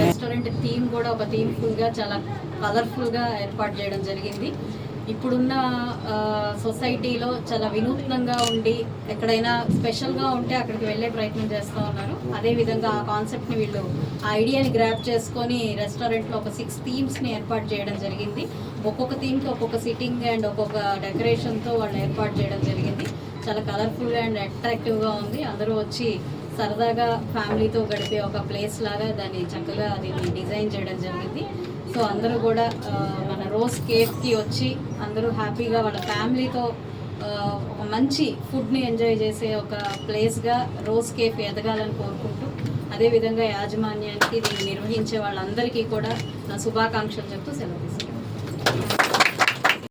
Restaurant theme కూడా ఒక theme ఫుల్గా చాలా కలర్ఫుల్గా ఏర్పాటు చేయడం జరిగింది. ఇప్పుడున్న సొసైటీలో చాలా వినూత్నంగా ఉండి ఎక్కడైనా స్పెషల్గా ఉంటే అక్కడికి వెళ్ళే ప్రయత్నం చేస్తూ ఉన్నారు. అదేవిధంగా ఆ కాన్సెప్ట్ని వీళ్ళు ఆ ఐడియాని గ్రాప్ చేసుకొని రెస్టారెంట్లో ఒక సిక్స్ థీమ్స్ని ఏర్పాటు చేయడం జరిగింది. ఒక్కొక్క థీమ్కి ఒక్కొక్క సిట్టింగ్ అండ్ ఒక్కొక్క డెకరేషన్తో వాళ్ళు ఏర్పాటు చేయడం జరిగింది. చాలా కలర్ఫుల్ అండ్ అట్రాక్టివ్గా ఉంది. అందరూ వచ్చి సరదాగా ఫ్యామిలీతో గడిపే ఒక ప్లేస్ లాగా దాన్ని చక్కగా దీన్ని డిజైన్ చేయడం జరిగింది. సో అందరూ కూడా మన రోజ్ కేఫ్కి వచ్చి అందరూ హ్యాపీగా వాళ్ళ ఫ్యామిలీతో ఒక మంచి ఫుడ్ని ఎంజాయ్ చేసే ఒక ప్లేస్గా రోజ్ కేఫ్ ఎదగాలని కోరుకుంటూ అదేవిధంగా యాజమాన్యానికి దీన్ని నిర్వహించే వాళ్ళందరికీ కూడా నా శుభాకాంక్షలు చెప్తూ సెలవు తీసుకుంటాను